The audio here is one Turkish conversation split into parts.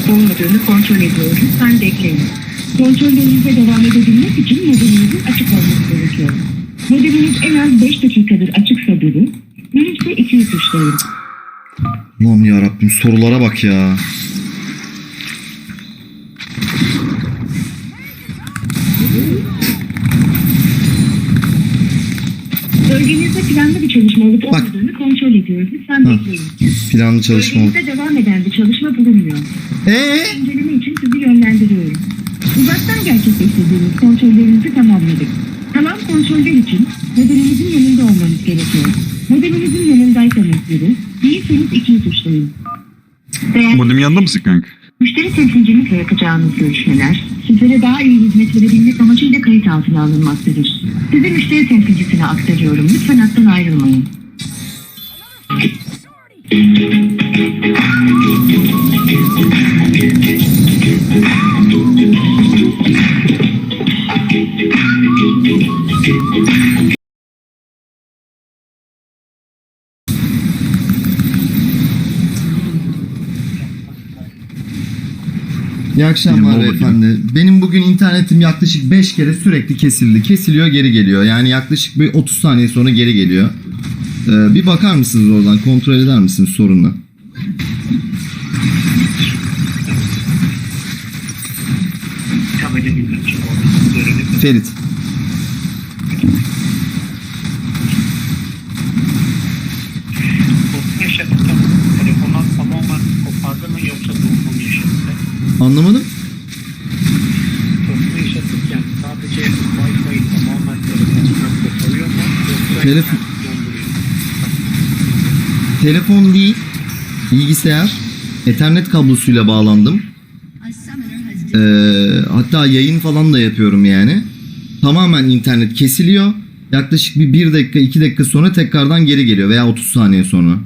olup olmadığını kontrol ediyoruz. Lütfen bekleyin. Kontrollerinize devam edebilmek için modeminizin açık olması gerekiyor. Modeminiz en az 5 dakikadır açıksa durun, mümkünse ikiyi tuşlayın. Allah'ım yarabbim sorulara bak ya. Planlı bir çalışma olup olmadığını kontrol ediyoruz. Lütfen Hı. bekleyin. Planlı çalışma. Bölgenizde devam eden bir çalışma bulunmuyor. Eee? İnceleme için sizi yönlendiriyorum. Uzaktan gerçekleştirdiğiniz kontrollerinizi tamamladık. Kalan kontroller için modelinizin yanında olmanız gerekiyor. Modelinizin yanındaysanız durun, değilseniz ikiyi tuşlayın. Değerli Modem yanında mısın kanka? Müşteri temsilcimizle yapacağınız görüşmeler, sizlere daha iyi hizmet verebilmek amacıyla kayıt altına alınmaktadır. Sizi müşteri temsilcisine aktarıyorum. Lütfen hattan ayrılmayın. İyi akşamlar beyefendi. Benim bugün internetim yaklaşık 5 kere sürekli kesildi. Kesiliyor geri geliyor. Yani yaklaşık bir 30 saniye sonra geri geliyor. Ee, bir bakar mısınız oradan kontrol eder misiniz sorunla? Ferit. Yoksa Telefon-? Telefon değil, bilgisayar, Ethernet kablosuyla bağlandım. Ee, hatta yayın falan da yapıyorum yani. Tamamen internet kesiliyor. Yaklaşık bir 1 dakika 2 dakika sonra tekrardan geri geliyor veya 30 saniye sonra.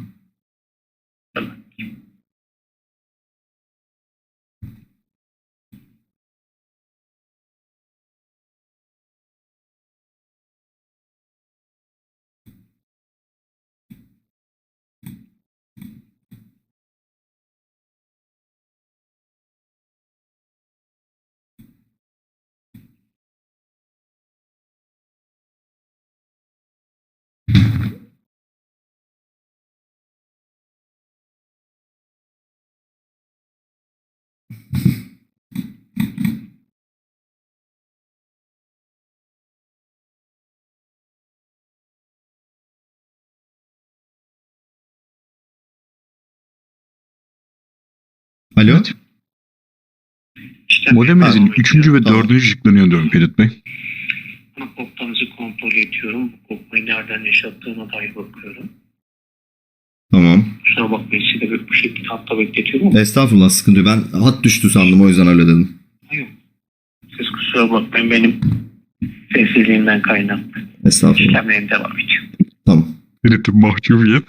Alo? İşte Modeminizin ben- 3. ve Tamam. 4. ışıklanıyor diyorum Ferit Bey. Koptanızı kontrol ediyorum. Nereden yaşattığına dair bakıyorum. Tamam. Kusura bakmayın sizi de bu şekilde hatta bekletiyorum ama Estağfurullah sıkıntı yok. Ben hat düştü sandım o yüzden öyle dedim. yok. Siz kusura bakmayın benim sessizliğimden kaynaklı. Estağfurullah. İşlemlerim devam ediyor. Tamam. Ferit'in mahcubiyet.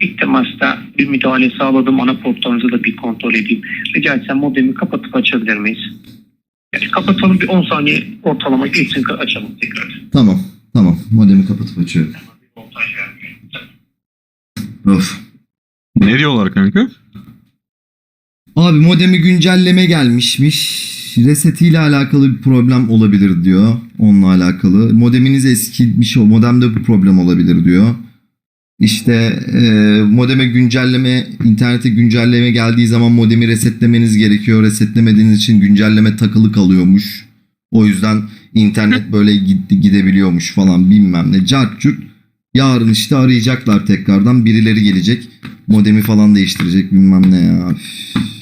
İlk temasta bir müdahale sağladım. Ana portlarınızı da bir kontrol edeyim. Rica etsem modemi kapatıp açabilir miyiz? Yani kapatalım bir 10 saniye ortalama geçsin açalım tekrar. Tamam. Tamam. Modemi kapatıp açıyorum. Of. Ne diyorlar kanka? Abi modemi güncelleme gelmişmiş. Resetiyle alakalı bir problem olabilir diyor. Onunla alakalı. Modeminiz eskimiş o modemde bir problem olabilir diyor. İşte e, modeme güncelleme, internete güncelleme geldiği zaman modemi resetlemeniz gerekiyor. Resetlemediğiniz için güncelleme takılı kalıyormuş. O yüzden internet böyle gitti gidebiliyormuş falan bilmem ne. Cart curt. Yarın işte arayacaklar tekrardan. Birileri gelecek. Modemi falan değiştirecek bilmem ne ya. Üf.